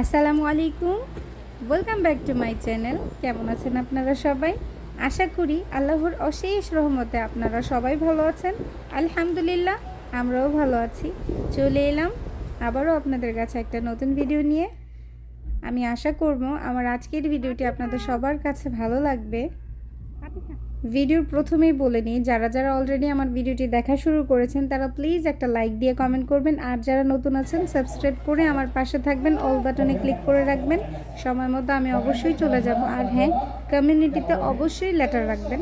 আসসালামু আলাইকুম। Welcome back to my channel কেমন আছেন আপনারা সবাই? আশা করি আল্লাহর অশেষ রহমতে আপনারা সবাই ভালো আছেন। আলহামদুলিল্লাহ, আমরাও ভালো আছি। চলে এলাম আবারও আপনাদের কাছে একটা নতুন ভিডিও নিয়ে। আমি আশা করব আমার আজকের ভিডিওটি আপনাদের সবার কাছে ভালো লাগবে। ভিডিওর প্রথমেই বলে নিই, যারা যারা অলরেডি আমার ভিডিওটি দেখা শুরু করেছেন, তারা প্লিজ একটা লাইক দিয়ে কমেন্ট করবেন। আর যারা নতুন আছেন সাবস্ক্রাইব করে আমার পাশে থাকবেন অল বাটনে ক্লিক করে রাখবেন। সময় মতো আমি অবশ্যই চলে যাব। আর হ্যাঁ কমিউনিটিতে অবশ্যই লেটার রাখবেন।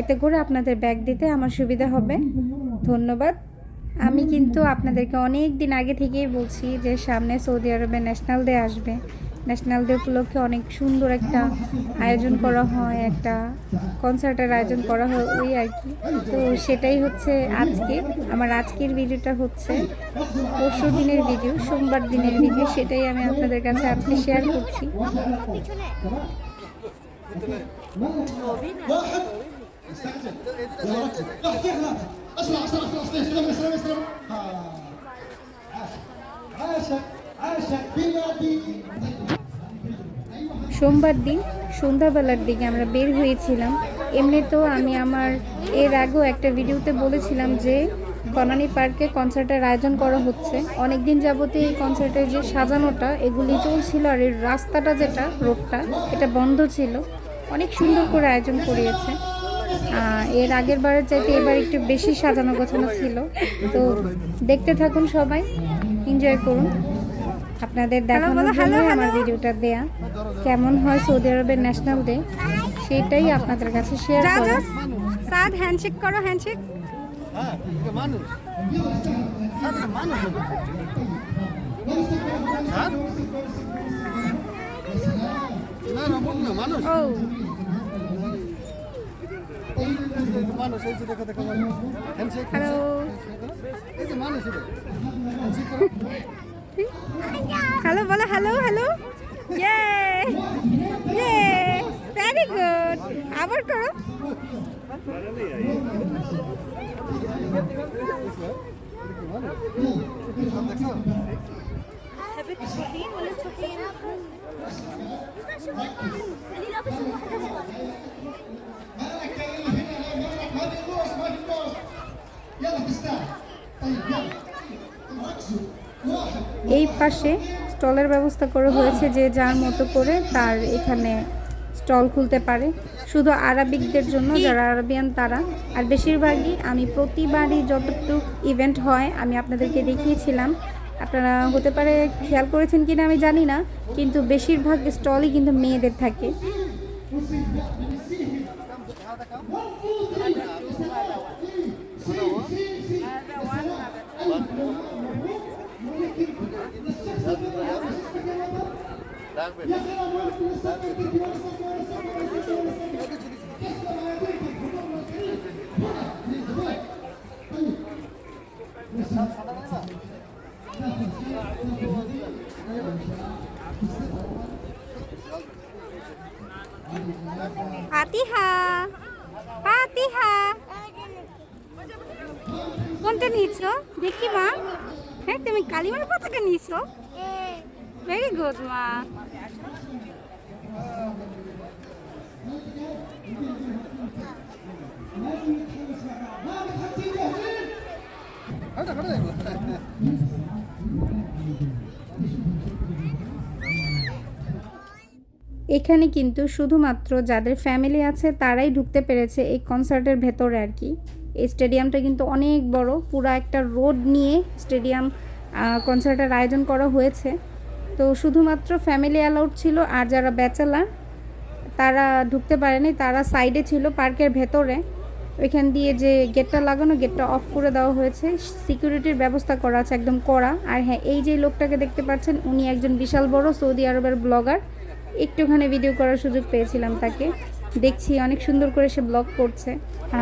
এতে করে আপনাদের ব্যাগ দিতে আমার সুবিধা হবে। ধন্যবাদ। আমি কিন্তু আপনাদেরকে অনেক দিন আগে থেকেই বলছি যে সামনে সৌদি আরবে ন্যাশনাল ডে আসবে। ন্যাশনাল ডে উপলক্ষে অনেক সুন্দর একটা আয়োজন করা হয় একটা কনসার্টের আয়োজন করা হয় ওই আর কি তো সেটাই হচ্ছে আজকে আমার আজকের ভিডিওটা হচ্ছে পরশু দিনের ভিডিও সোমবার দিনের ভিডিও সেটাই আমি আপনাদের কাছে আজকে শেয়ার করছি واحد استعجل راح تخلع اسرع اسرع اسرع সোমবার দিন, সন্ধ্যাবেলার দিকে আমরা বের হয়েছিলাম। এমনি তো আমি আমার, এর আগেও একটা ভিডিওতে বলেছিলাম যে কনানি পার্কে কনসার্টের আয়োজন করা হচ্ছে। অনেকদিন যাবতীয় এই কনসার্টের যে সাজানোটা, এগুলি চলছিল আর এর রাস্তাটা যেটা, রোডটা, এটা বন্ধ ছিল। অনেক সুন্দর করে আয়োজন করিয়েছে। এর আগের বারের চাইতে এবার একটু বেশি সাজানো গোছানো ছিল। তো দেখতে থাকুন সবাই, এনজয় করুন। আপনাদের দেখানোর জন্য আমার ভিডিওটা দেয়া। কেমন হয় সৌদি আরবের ন্যাশনাল ডে সেটাই আপনাদের কাছে শেয়ার করো সাদ হ্যান্ডশেক করো হ্যান্ডশেক হ্যাঁ হ্যালো। এই যে মানুষ এটা হ্যান্ডশেক করো হ্যালো বলো হ্যালো হ্যালো ইয়ে ইয়ে ভেরি গুড আবার করো দেখছো ما في بوس ما في بوس يلا تستاهل طيب يلا ركزوا واحد এই পাশে স্টলের ব্যবস্থা করে হয়েছে যে যার মতো করে তার এখানে স্টল খুলতে পারে। শুধু আরবিকদের জন্য, যারা আরবিয়ান তারা। আর বেশিরভাগই আমি প্রতিবারই যতটুকু ইভেন্ট হয়, আমি আপনাদেরকে দেখিয়েছিলাম। আপনারা হতে পারে খেয়াল করেছেন কিনা আমি জানি না, কিন্তু বেশিরভাগ স্টলই কিন্তু মেয়েদের থাকে। ফাতিহা ফাতিহা। কোনটা নিয়েছো? দেখি মা। হ্যাঁ তুমি কালিমার পতাকা নিয়েছো। ভেরি গুড মা। এখানে কিন্তু শুধুমাত্র যাদের ফ্যামিলি আছে, তারাই ঢুকতে পেরেছে এই কনসার্টের ভেতরে আর কি। এই স্টেডিয়ামটা কিন্তু অনেক বড়, পুরো একটা রোড নিয়ে স্টেডিয়াম কনসার্টের আয়োজন করা হয়েছে। তো শুধুমাত্র ফ্যামিলি অ্যালাউড ছিল, আর যারা ব্যাচেলার তারা ঢুকতে পারেনি, তারা সাইডে ছিল পার্কের ভেতরে। ওইখান দিয়ে যে গেটটা লাগানো গেটটা অফ করে দেওয়া হয়েছে। সিকিউরিটির ব্যবস্থা করা আছে, একদম করা আর হ্যাঁ এই যে লোকটাকে দেখতে পাচ্ছেন, উনি একজন বিশাল বড় সৌদি আরবের ব্লগার একটুখানি ভিডিও করার সুযোগ পেয়েছিলাম তাকে। দেখছি অনেক সুন্দর করে সে ব্লগ করছে।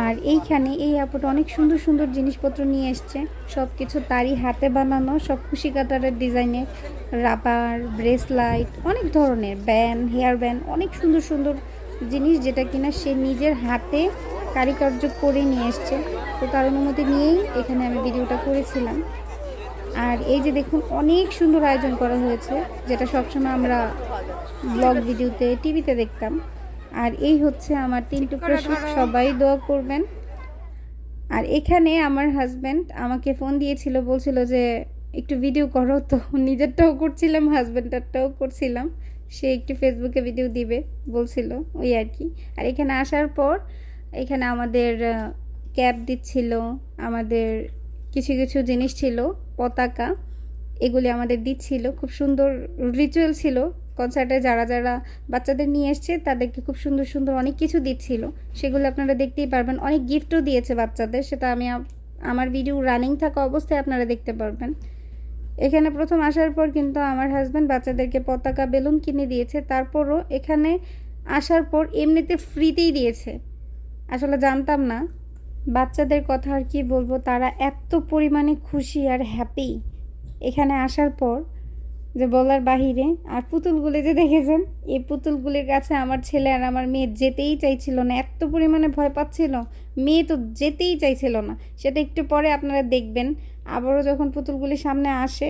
আর এইখানে এই আপুটা অনেক সুন্দর সুন্দর জিনিসপত্র নিয়ে এসছে। সব কিছু তারই হাতে বানানো, সব খুশি কাটারের ডিজাইনের রাবার ব্রেসলাইট অনেক ধরনের। ব্যান হেয়ার ব্যান অনেক সুন্দর সুন্দর জিনিস যেটা কিনা সে নিজের হাতে কারিকার্য করে নিয়ে এসছে। তো তার অনুমতি নিয়েই এখানে আমি ভিডিওটা করেছিলাম। আর এই যে দেখুন, অনেক সুন্দর আয়োজন করা হয়েছে, যেটা সবসময় আমরা ব্লগ ভিডিওতে, টিভিতে দেখতাম। আর এই হচ্ছে আমার তিন টুকরো সবাই দোয়া করবেন। আর এখানে আমার হাজব্যান্ড আমাকে ফোন দিয়েছিল, বলছিল যে, একটু ভিডিও করো তো। নিজেরটাও করছিলাম হাজব্যান্ডারটাও করছিলাম। সে একটু ফেসবুকে ভিডিও দিবে, বলছিল, ওই আর কি। আর এখানে আসার পর এখানে আমাদের ক্যাব দিচ্ছিল, আমাদের কিছু কিছু জিনিস ছিল, পতাকা, এগুলি আমাদের দিচ্ছিল। খুব সুন্দর রিচুয়াল ছিল। কনসার্টে যারা যারা বাচ্চাদের নিয়ে এসছে, তাদেরকে খুব সুন্দর সুন্দর অনেক কিছু দিচ্ছিল। সেগুলো আপনারা দেখতেই পারবেন। অনেক গিফটও দিয়েছে বাচ্চাদের, সেটা আমি আমার ভিডিও রানিং থাকা অবস্থায় আপনারা দেখতে পারবেন। এখানে প্রথম আসার পর কিন্তু আমার হাজব্যান্ড বাচ্চাদেরকে পতাকা, বেলুন কিনে দিয়েছে। তারপরও এখানে আসার পর এমনিতে ফ্রিতেই দিয়েছে। আসলে জানতাম না। বাচ্চাদের কথা আর কি বলব, তারা এত পরিমাণে খুশি আর হ্যাপি এখানে আসার পর যে বলার বাহিরে, আর পুতুলগুলি যে দেখেছেন, এই পুতুলগুলির কাছে আমার ছেলে আর আমার মেয়ে যেতেই চাইছিল না। এত পরিমাণে ভয় পাচ্ছিল, মেয়ে তো যেতেই চাইছিল না। সেটা একটু পরে আপনারা দেখবেন। আবারও যখন পুতুলগুলি সামনে আসে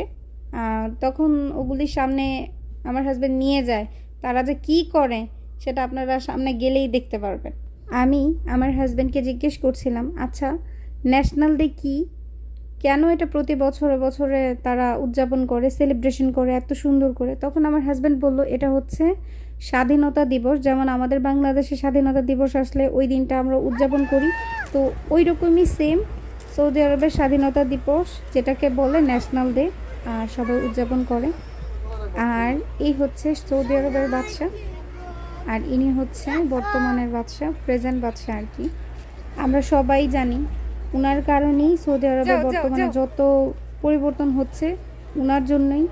তখন ওগুলির সামনে আমার হাজব্যান্ড নিয়ে যায়। তারা যে কি করে, সেটা আপনারা সামনে গেলেই দেখতে পারবেন। আমি আমার হাজব্যান্ডকে জিজ্ঞেস করছিলাম আচ্ছা ন্যাশনাল ডে কী? কেন এটা প্রতি বছরে বছরে তারা উদযাপন করে সেলিব্রেশন করে, এত সুন্দর করে? তখন আমার হাজব্যান্ড বলল, এটা হচ্ছে স্বাধীনতা দিবস, যেমন আমাদের বাংলাদেশে স্বাধীনতা দিবস আসলে ওই দিনটা আমরা উদযাপন করি। তো ওই রকমই সেম সৌদি আরবের স্বাধীনতা দিবস, যেটাকে বলে ন্যাশনাল ডে আর সবাই উদযাপন করে। আর এই হচ্ছে সৌদি আরবের বাদশা আর ইনি হচ্ছে বর্তমানের বাদশা প্রেজেন্ট বাদশা আর কি। আমরা সবাই জানি উনার কারণেই সৌদি আরবে বর্তমানে যত পরিবর্তন হচ্ছে উনার জন্যই।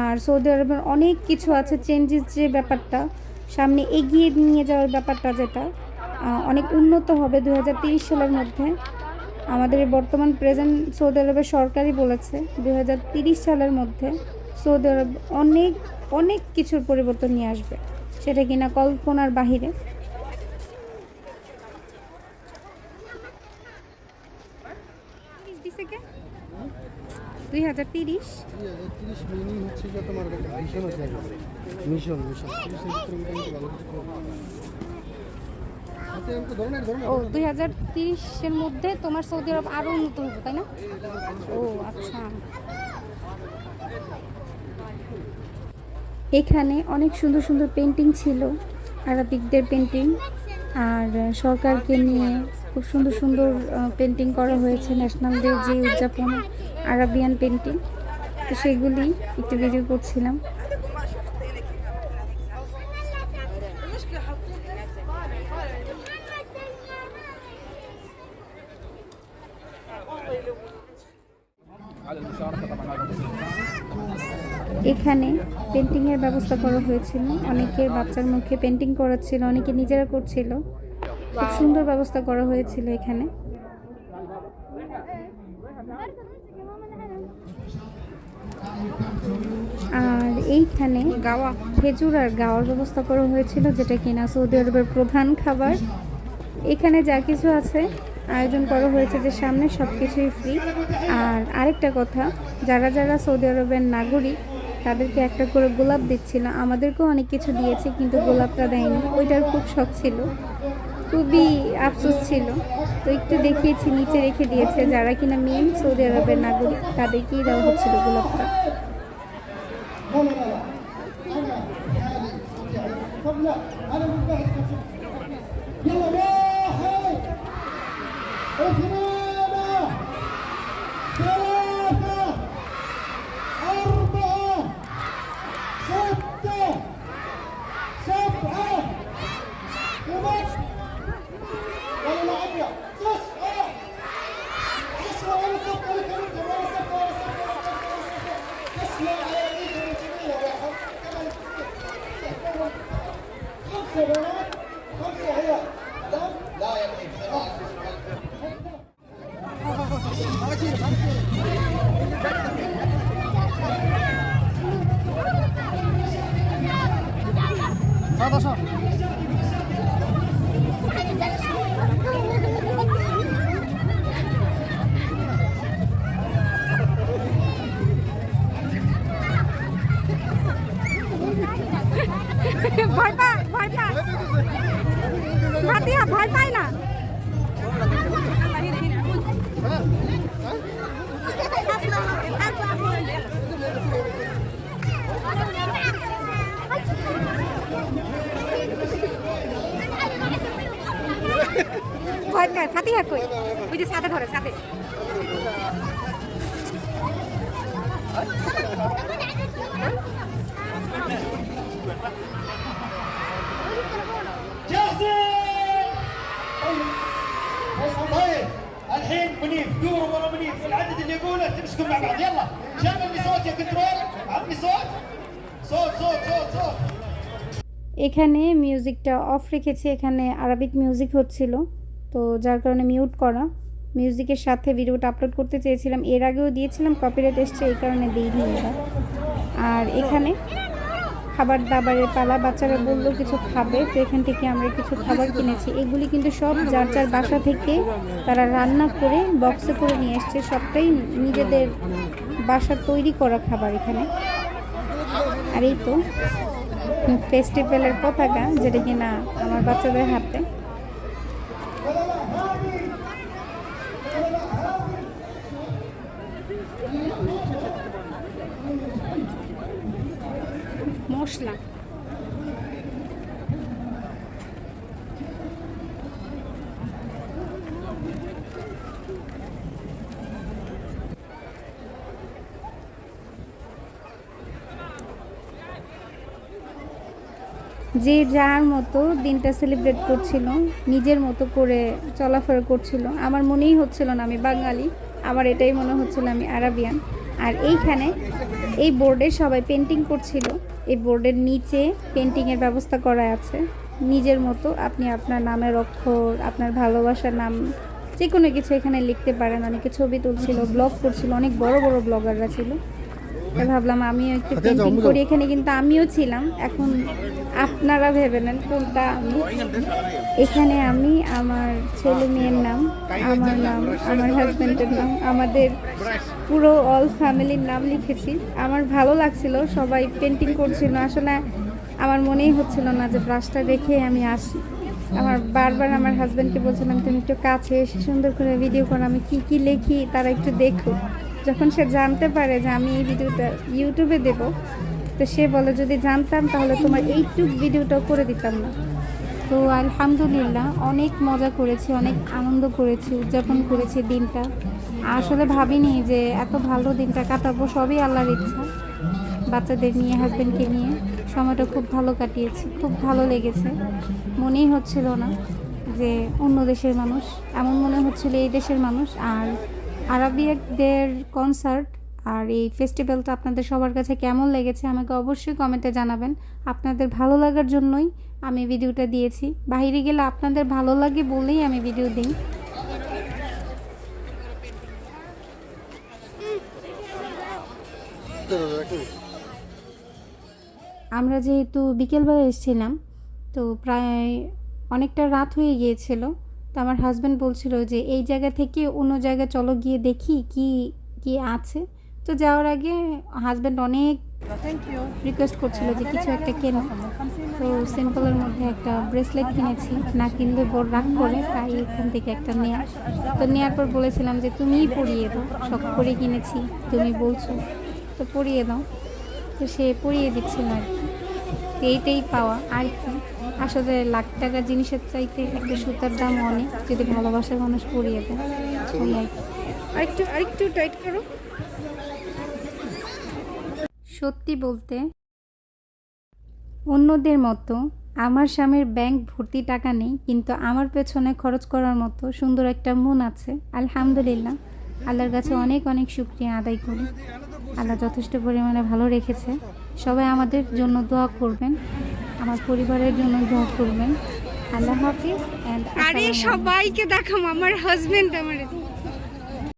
আর সৌদি আরবের অনেক কিছু আছে চেঞ্জেস যে ব্যাপারটা সামনে এগিয়ে নিয়ে যাওয়ার ব্যাপারটা যেটা অনেক উন্নত হবে দু সালের মধ্যে। আমাদের বর্তমান প্রেজেন্ট সৌদি আরবের সরকারই বলেছে দু সালের মধ্যে সৌদি আরব অনেক অনেক কিছুর পরিবর্তন নিয়ে আসবে। সেটা কিনা কল্পনার বাহিরে। দুই হাজার তিরিশ। ও, দুই হাজার তিরিশের মধ্যে তোমার সৌদি আরব আরও উন্নত হবে, তাই না? ও আচ্ছা। এখানে অনেক সুন্দর সুন্দর পেন্টিং ছিল, আরবিকদের পেন্টিং আর সরকারকে নিয়ে খুব সুন্দর সুন্দর পেন্টিং করা হয়েছে ন্যাশনাল ডে যে উদযাপন আরাবিয়ান পেন্টিং তো সেগুলি একটু ভিডিও করছিলাম। এখানে পেন্টিংয়ের ব্যবস্থা করা হয়েছিল। অনেকে বাচ্চার মুখে পেন্টিং করাচ্ছিল অনেকে নিজেরা করছিল। খুব সুন্দর ব্যবস্থা করা হয়েছিল এখানে। আর এইখানে গাওয়া। খেজুর আর গাওয়ার ব্যবস্থা করা হয়েছিল যেটা কিনা সৌদি আরবের প্রধান খাবার। এখানে যা কিছু আছে আয়োজন করা হয়েছে যে সামনে সব কিছুই ফ্রি আর আরেকটা কথা যারা যারা সৌদি আরবের নাগরিক তাদেরকে একটা করে গোলাপ দিচ্ছিল আমাদেরকেও অনেক কিছু দিয়েছে কিন্তু গোলাপটা দেয়নি ওইটার খুব শখ ছিল খুবই আফসোস ছিল তো একটু দেখিয়েছি নিচে রেখে দিয়েছে যারা কিনা মেন সৌদি আরবের নাগরিক তাদেরকেই দেওয়া হচ্ছিল গোলাপটা لا انا من بعد يلا 好好，يا ابني সাদা সব ভয়ঙ্কর ফাতিহা কই ওই যে সাথে ধরে সাথে جاهزين فيصل طيب الحين منيف دوروا ورا منيف العدد اللي يقوله تمسكوا مع بعض يلا شغل لي صوت يا كنترول عطني صوت صوت صوت صوت صوت এখানে মিউজিকটা অফ রেখেছি এখানে আরবিক মিউজিক হচ্ছিল তো যার কারণে মিউট করা। মিউজিকের সাথে ভিডিওটা আপলোড করতে চেয়েছিলাম। এর আগেও দিয়েছিলাম কপিরাইট এসছে, এই কারণে দিইনি এটা আর এখানে খাবার দাবারের পালা, বাচ্চারা বলল কিছু খাবে, তো এখান থেকে আমরা কিছু খাবার কিনেছি। এগুলি কিন্তু সব যার যার বাসা থেকে তারা রান্না করে বক্সে করে নিয়ে এসছে। সবটাই নিজেদের বাসার তৈরি করা খাবার এখানে। আর এই তো ফেস্টিভ্যালের পতাকা, যেটা কিনা আমার বাচ্চাদের হাতে। মশলা যে যার মতো দিনটা সেলিব্রেট করছিল, নিজের মতো করে চলাফেরা করছিল, আমার মনেই হচ্ছিল না আমি বাঙালি, আমার এটাই মনে হচ্ছিল আমি আরাবিয়ান। আর এইখানে এই বোর্ডে সবাই পেন্টিং করছিল। এই বোর্ডের নিচে পেন্টিংয়ের ব্যবস্থা করা আছে। নিজের মতো আপনি আপনার নামের অক্ষর, আপনার ভালোবাসার নাম যে কোনো কিছু এখানে লিখতে পারেন। অনেকে ছবি তুলছিল ব্লগ করছিল, অনেক বড় বড় ব্লগাররা ছিল। ভাবলাম আমিও একটু আচ্ছা, পেন্টিং করি। এখানে কিন্তু আমিও ছিলাম। এখন আপনারা ভেবে নেন কোনটা আমি। এখানে আমি আমার ছেলে মেয়ের নাম আমার নাম আমার হাজব্যান্ডের নাম আমাদের পুরো অল ফ্যামিলির নাম লিখেছি। আমার ভালো লাগছিল সবাই পেন্টিং করছিল। আসলে আমার মনেই হচ্ছিল না যে ব্রাশটা রেখে আমি আসি। আমার বারবার আমার হাজব্যান্ডকে বলছিলাম তুমি একটু কাছে এসে সুন্দর করে ভিডিও করো আমি কি কি লিখি তারা একটু দেখো যখন সে জানতে পারে যে আমি এই ভিডিওটা ইউটিউবে দেব, তো সে বলে, যদি জানতাম তাহলে তোমার এইটুক ভিডিওটাও করে দিতাম না। তো আলহামদুলিল্লাহ, অনেক মজা করেছি, অনেক আনন্দ করেছি, উদযাপন করেছি দিনটা। আসলে ভাবিনি যে এত ভালো দিনটা কাটাবো, সবই আল্লাহর ইচ্ছা। বাচ্চাদের নিয়ে হাজব্যান্ডকে নিয়ে সময়টা খুব ভালো কাটিয়েছি, খুব ভালো লেগেছে। মনেই হচ্ছিল না যে অন্য দেশের মানুষ, এমন মনে হচ্ছিল এই দেশের মানুষ, আর আরবিয়াকদের কনসার্ট আর এই ফেস্টিভ্যালটা আপনাদের সবার কাছে কেমন লেগেছে আমাকে অবশ্যই কমেন্টে জানাবেন। আপনাদের ভালো লাগার জন্যই আমি ভিডিওটা দিয়েছি। বাইরে গেলে আপনাদের ভালো লাগে বলেই আমি ভিডিও দিই। আমরা যেহেতু বিকেলবেলা এসেছিলাম, তো প্রায় অনেকটা রাত হয়ে গিয়েছিল। তো আমার হাজব্যান্ড বলছিল যে এই জায়গা থেকে অন্য জায়গায় চলো গিয়ে দেখি কি কি আছে। তো যাওয়ার আগে হাজব্যান্ড অনেক রিকোয়েস্ট করছিল যে কিছু একটা কেন। তো সিম্পলের মধ্যে একটা ব্রেসলেট কিনেছি। না কিনলে বড় রাগ করে তাই এখান থেকে একটা নেয়া। তো নেওয়ার পর বলেছিলাম যে তুমিই পরিয়ে দাও। শখ করে কিনেছি তুমি বলছো তো পরিয়ে দাও। তো সে পরিয়ে দিচ্ছিল আর কি। এইটাই পাওয়া আর কি। আসলে লাখ টাকা জিনিসের চাইতে একটা সুতার দাম অনেক যদি ভালোবাসার মানুষ পরিয়ে দেয়। ওই আর কি আরেকটু আরেকটু টাইট করো। সত্যি বলতে অন্যদের মতো আমার স্বামীর ব্যাংক ভর্তি টাকা নেই কিন্তু আমার পেছনে খরচ করার মতো সুন্দর একটা মন আছে। আলহামদুলিল্লাহ আল্লাহর কাছে অনেক অনেক শুক্রিয়া আদায় করি। আল্লাহ যথেষ্ট পরিমাণে ভালো রেখেছে। সবাই আমাদের জন্য দোয়া করবেন। আমার পরিবারের জন্য দোয়া করবেন। আল্লাহ হাফিজ অ্যান্ড আরে সবাইকে দেখাম আমার হাজবেন্ড আমার।